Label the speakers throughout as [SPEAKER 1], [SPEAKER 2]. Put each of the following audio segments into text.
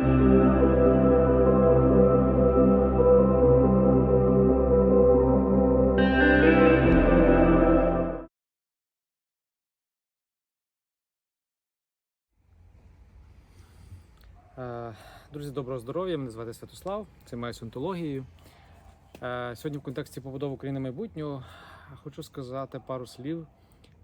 [SPEAKER 1] Е, Друзі, доброго здоров'я! Мене звати Святослав, займаюся онтологією. Е, Сьогодні в контексті побудови України майбутнього хочу сказати пару слів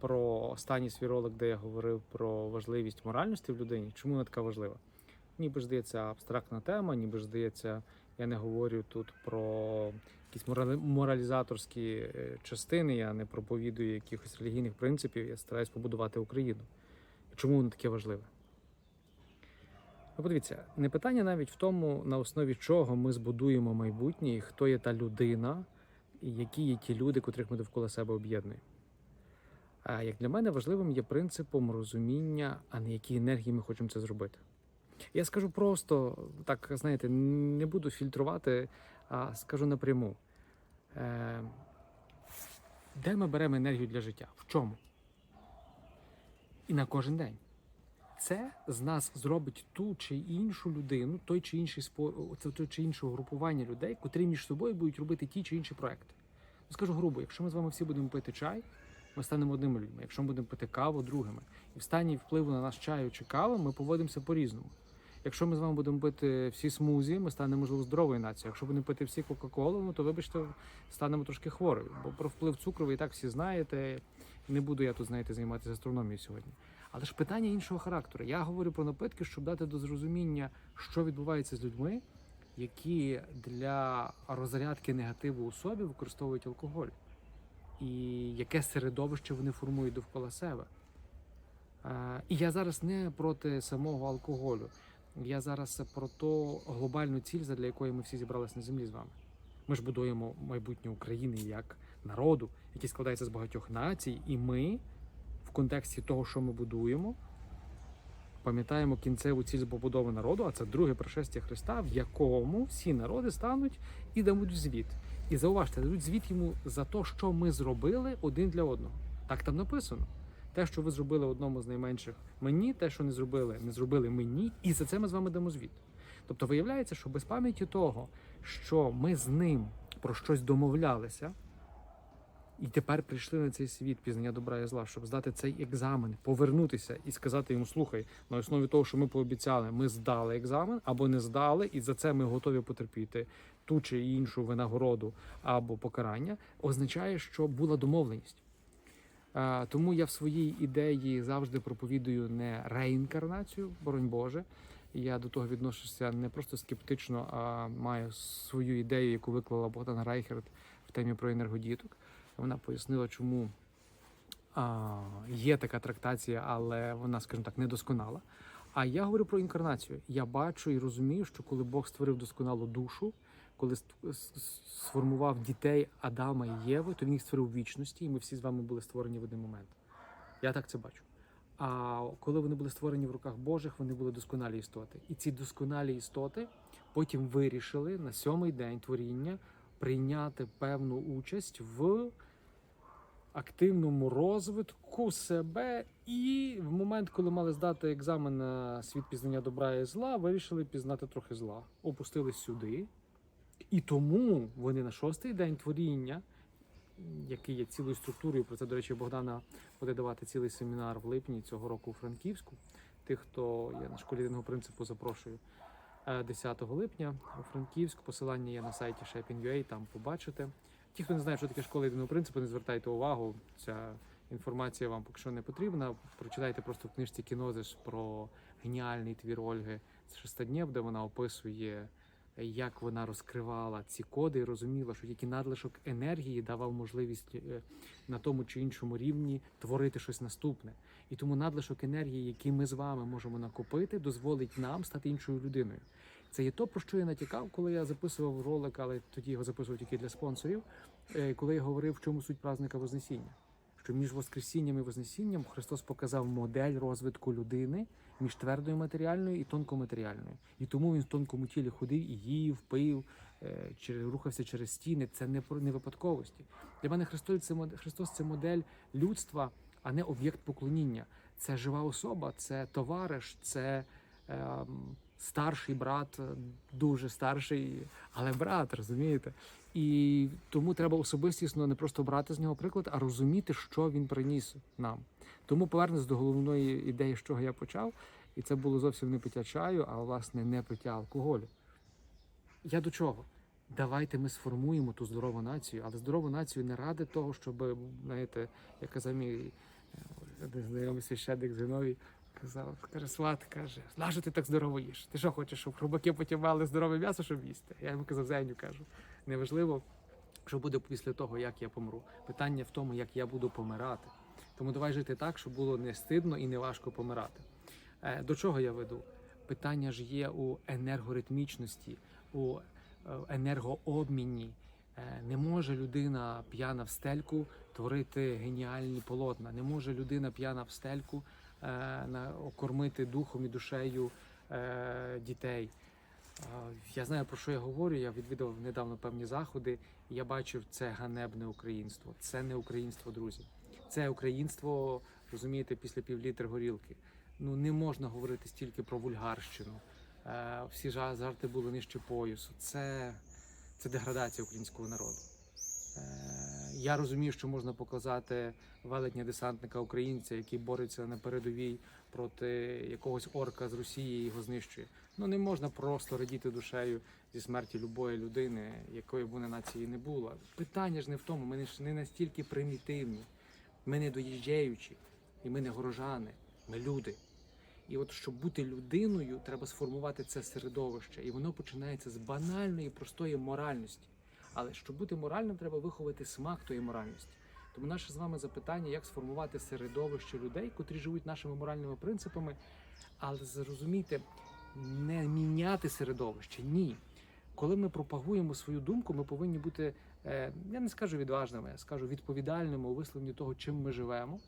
[SPEAKER 1] про останній свій ролик, де я говорив про важливість моральності в людині. Чому вона така важлива? Ніби здається абстрактна тема, ніби здається, я не говорю тут про якісь моралізаторські е, частини, я не проповідую якихось релігійних принципів, я стараюсь побудувати Україну. Чому воно таке важливе? Ну, подивіться, не питання навіть в тому, на основі чого ми збудуємо майбутнє, і хто є та людина, і які є ті люди, котрих ми довкола себе об'єднуємо. А як для мене важливим є принципом розуміння, а не які енергії ми хочемо це зробити. Я скажу просто, так знаєте, не буду фільтрувати, а скажу напряму. Е, де ми беремо енергію для життя? В чому? І на кожен день це з нас зробить ту чи іншу людину, той чи інший спо... це той чи іншого групування людей, котрі між собою будуть робити ті чи інші проекти. Ну, Скажу грубо, якщо ми з вами всі будемо пити чай, ми станемо одними людьми. Якщо ми будемо пити каву другими, і в стані впливу на наш чаю чи кави, ми поводимося по-різному. Якщо ми з вами будемо пити всі смузі, ми станемо можливо здоровою нацією. Якщо будемо пити всі Кока-Колу, ну то вибачте, станемо трошки хворою. Бо про вплив цукру ви і так всі знаєте. Не буду я тут, знаєте, займатися астрономією сьогодні. Але ж питання іншого характеру. Я говорю про напитки, щоб дати до зрозуміння, що відбувається з людьми, які для розрядки негативу у собі використовують алкоголь, і яке середовище вони формують довкола себе. Е, І я зараз не проти самого алкоголю. Я зараз про ту глобальну ціль, задля якої ми всі зібралися на землі з вами. Ми ж будуємо майбутнє України як народу, який складається з багатьох націй, і ми в контексті того, що ми будуємо, пам'ятаємо кінцеву ціль побудови народу, а це друге пришестя Христа, в якому всі народи стануть і дадуть звіт. І зауважте, дадуть звіт йому за те, що ми зробили один для одного. Так там написано. Те, що ви зробили одному з найменших мені, те, що не зробили, не зробили мені, і за це ми з вами дамо звіт. Тобто виявляється, що без пам'яті того, що ми з ним про щось домовлялися, і тепер прийшли на цей світ пізнання добра і зла, щоб здати цей екзамен, повернутися і сказати йому: слухай, на основі того, що ми пообіцяли, ми здали екзамен або не здали, і за це ми готові потерпіти ту чи іншу винагороду або покарання, означає, що була домовленість. А, Тому я в своїй ідеї завжди проповідую не реінкарнацію, боронь Боже. Я до того відношуся не просто скептично, а маю свою ідею, яку виклала Богдан Райхерт в темі про енергодіток. Вона пояснила, чому а, є така трактація, але вона, скажімо так, недосконала. А я говорю про інкарнацію. Я бачу і розумію, що коли Бог створив досконалу душу, коли сформував дітей Адама і Єви, то він їх створив в вічності, і ми всі з вами були створені в один момент. Я так це бачу. А коли вони були створені в руках Божих, вони були досконалі істоти. І ці досконалі істоти потім вирішили на сьомий день творіння прийняти певну участь в активному розвитку себе. І в момент, коли мали здати екзамен на світ пізнання добра і зла, вирішили пізнати трохи зла. Опустились сюди. І тому вони на шостий день творіння, який є цілою структурою, про це, до речі, Богдана буде давати цілий семінар в липні цього року у Франківську. Тих, хто є на школі єдиного принципу, запрошую е, 10 липня у Франківську. Посилання є на сайті Shaping.ua, там побачите. Ті, хто не знає, що таке школа єдиного принципу, не звертайте увагу. Ця інформація вам поки що не потрібна. Прочитайте просто в книжці Кінозис про геніальний твір Ольги з шестоднів, де вона описує, як вона розкривала ці коди і розуміла, що тільки надлишок енергії давав можливість е, на тому чи іншому рівні творити щось наступне. І тому надлишок енергії, який ми з вами можемо накопити, дозволить нам стати іншою людиною. Це є то, про що я натякав, коли я записував ролик, але тоді його записував тільки для спонсорів. е, Коли я говорив, в чому суть праздника Вознесіння. Що між Воскресінням і Вознесінням Христос показав модель розвитку людини між твердою матеріальною і тонкоматеріальною. І тому він в тонкому тілі ходив і їв, пив, е, рухався через стіни. Це не про не випадковості. Для мене Христос це Христос це модель людства, а не об'єкт поклоніння. Це жива особа, це товариш, це ем, старший брат, е, дуже старший, але брат, розумієте? І тому треба особистісно не просто брати з нього приклад, а розуміти, що він приніс нам. Тому повернусь до головної ідеї, з чого я почав, і це було зовсім не пиття чаю, а власне не пиття алкоголю. Я до чого? Давайте ми сформуємо ту здорову націю, але здорову націю не ради того, щоб, знаєте, як казав мій е, знайомий священник Зиновій, казав, каже, сват, каже, нащо ти так здорово їш? Ти що хочеш, щоб хробаки потім мали здорове м'ясо, щоб їсти? Я йому казав, Зеню кажу, неважливо, що буде після того, як я помру. Питання в тому, як я буду помирати. Тому давай жити так, щоб було не стидно і не важко помирати. Е, До чого я веду? Питання ж є у енергоритмічності, у е, енергообміні. Е, Не може людина п'яна в стельку творити геніальні полотна. Не може людина п'яна в стельку е, окормити духом і душею е, дітей. Е, Я знаю про що я говорю. Я відвідав недавно певні заходи. і Я бачив це ганебне українство. Це не українство, друзі. Це українство, розумієте, після півлітри горілки. Ну не можна говорити стільки про вульгарщину. Всі жа- жарти були нижче поясу. Це, це деградація українського народу. Е, Я розумію, що можна показати велетня десантника українця, який бореться на передовій проти якогось орка з Росії і його знищує. Ну не можна просто радіти душею зі смерті любої людини, якої б вона нації не було. Питання ж не в тому, ми ж не настільки примітивні, ми не доїжджаючі, і ми не горожани, ми люди. І от щоб бути людиною, треба сформувати це середовище, і воно починається з банальної, простої моральності. Але щоб бути моральним, треба виховати смак тої моральності. Тому наше з вами запитання, як сформувати середовище людей, котрі живуть нашими моральними принципами, але зрозумійте, не міняти середовище. Ні. Коли ми пропагуємо свою думку, ми повинні бути, е, я не скажу відважними, я скажу відповідальними у висловленні того, чим ми живемо,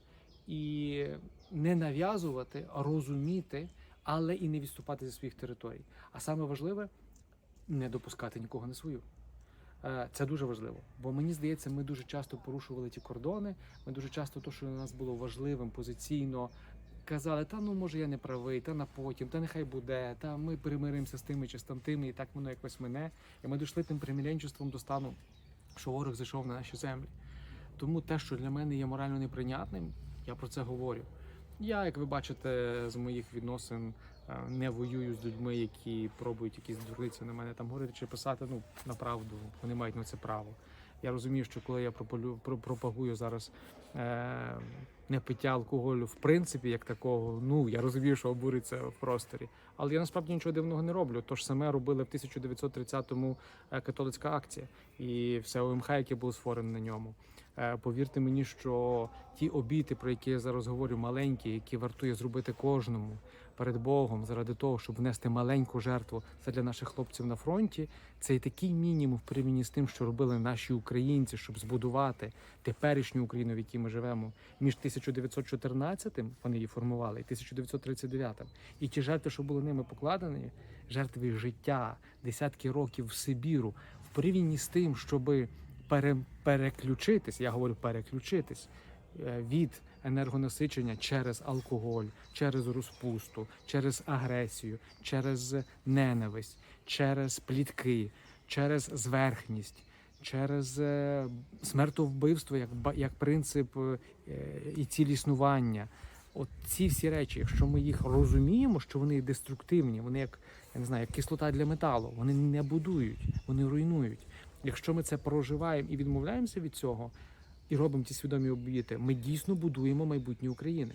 [SPEAKER 1] і не нав'язувати, а розуміти, але і не відступати зі своїх територій. А саме важливе не допускати нікого на свою. Е, Це дуже важливо, бо мені здається, ми дуже часто порушували ті кордони. Ми дуже часто, то, що для нас було важливим позиційно, казали, та ну може я не правий, та на потім, та нехай буде, та ми примиримося з тими чи з тамтими, і так воно якось мене. І ми дійшли тим приміленчеством до стану, що ворог зайшов на наші землі. Тому те, що для мене є морально неприйнятним, я про це говорю. Я, як ви бачите, з моїх відносин не воюю з людьми, які пробують якісь дурниці на мене там говорити чи писати. Ну на правду, вони мають на це право. Я розумію, що коли я пропагую зараз е, не пиття алкоголю, в принципі, як такого, ну я розумію, що обуриться в просторі. Але я насправді нічого дивного не роблю. То ж саме робили в 1930-му е, католицька акція і все ОМХ, яке було створене на ньому. Е, Повірте мені, що ті обіти, про які я зараз говорю, маленькі, які вартує зробити кожному перед Богом, заради того, щоб внести маленьку жертву це для наших хлопців на фронті, це і такий мінімум в порівнянні з тим, що робили наші українці, щоб збудувати теперішню Україну, в якій ми живемо, між 1914 вони її формували, і 1939. І ті жертви, що були ними покладені, жертви життя, десятки років в Сибіру, в порівнянні з тим, щоби пере, переключитись, я говорю переключитись е, від енергонасичення через алкоголь, через розпусту, через агресію, через ненависть, через плітки, через зверхність, через е, смертовбивство як, як принцип е, і ціль існування. От ці всі речі, якщо ми їх розуміємо, що вони деструктивні, вони як я не знаю, як кислота для металу, вони не будують, вони руйнують. Якщо ми це проживаємо і відмовляємося від цього, і робимо ті свідомі обіти, ми дійсно будуємо майбутнє України.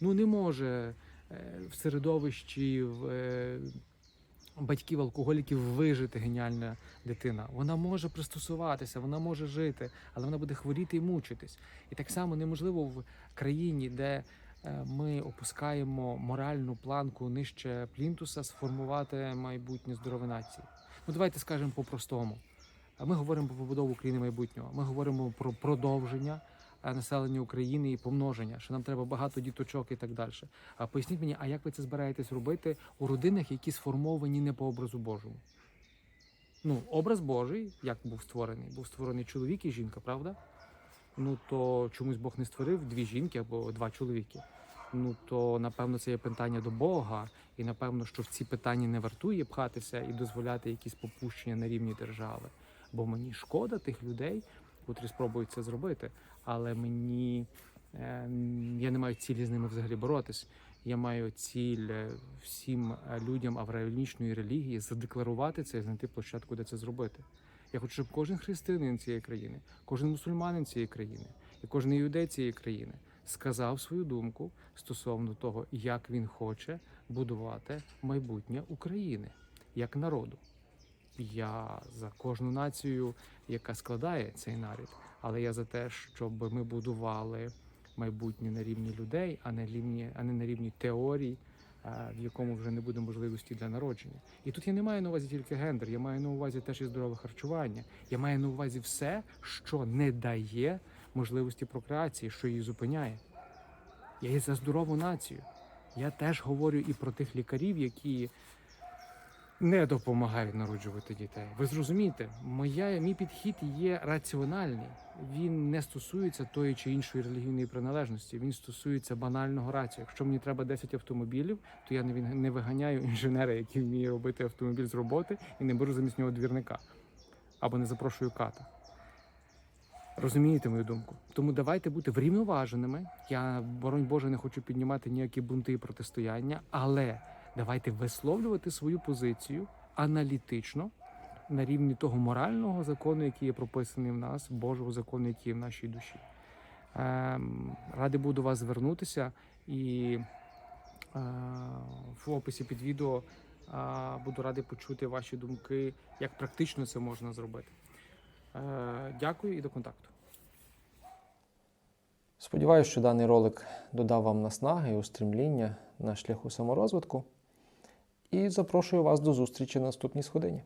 [SPEAKER 1] Ну не може е, в середовищі в, е, батьків алкоголіків вижити геніальна дитина. Вона може пристосуватися, вона може жити, але вона буде хворіти і мучитись. І так само неможливо в країні, де е, ми опускаємо моральну планку нижче плінтуса, сформувати майбутнє здорове нації. Ну давайте скажемо по-простому. Ми говоримо про побудову України майбутнього. Ми говоримо про продовження е, населення України і помноження, що нам треба багато діточок і так далі. А поясніть мені, а як ви це збираєтесь робити у родинах, які сформовані не по образу Божому? Ну, образ Божий, як був створений? Був створений чоловік і жінка, правда? Ну то чомусь Бог не створив дві жінки або два чоловіки. ну то напевно це є питання до Бога, і напевно, що в ці питання не вартує пхатися і дозволяти якісь попущення на рівні держави. Бо мені шкода тих людей, котрі спробують це зробити, але мені е, я не маю цілі з ними взагалі боротись. Я маю ціль е, всім е, людям авраамічної релігії задекларувати це і знайти площадку, де це зробити. Я хочу, щоб кожен християнин цієї країни, кожен мусульманин цієї країни і кожен іудей цієї країни сказав свою думку стосовно того, як він хоче будувати майбутнє України як народу. Я за кожну націю, яка складає цей нарід, але я за те, щоб ми будували майбутнє на рівні людей, а не рівні, а не на рівні теорій, е, в якому вже не буде можливості для народження. І тут я не маю на увазі тільки гендер, я маю на увазі теж і здорове харчування. Я маю на увазі все, що не дає можливості прокреації, що її зупиняє. Я є за здорову націю. Я теж говорю і про тих лікарів, які не допомагають народжувати дітей. Ви зрозумієте, моя, мій підхід є раціональний. Він не стосується тої чи іншої релігійної приналежності. Він стосується банального рацію. Якщо мені треба 10 автомобілів, то я не він- не виганяю інженера, який вміє робити автомобіль з роботи, і не беру замість нього двірника або не запрошую ката. Розумієте мою думку? Тому давайте бути врівноваженими. Я, боронь Боже, не хочу піднімати ніякі бунти і протистояння, але давайте висловлювати свою позицію аналітично на рівні того морального закону, який є прописаний в нас, Божого закону, який є в нашій душі. Ем, радий буду вас звернутися і е, в описі під відео е, буду радий почути ваші думки, як практично це можна зробити. Е, Дякую і до контакту.
[SPEAKER 2] Сподіваюся, що даний ролик додав вам наснаги і устремління на шляху саморозвитку. І запрошую вас до зустрічі на наступній сходині.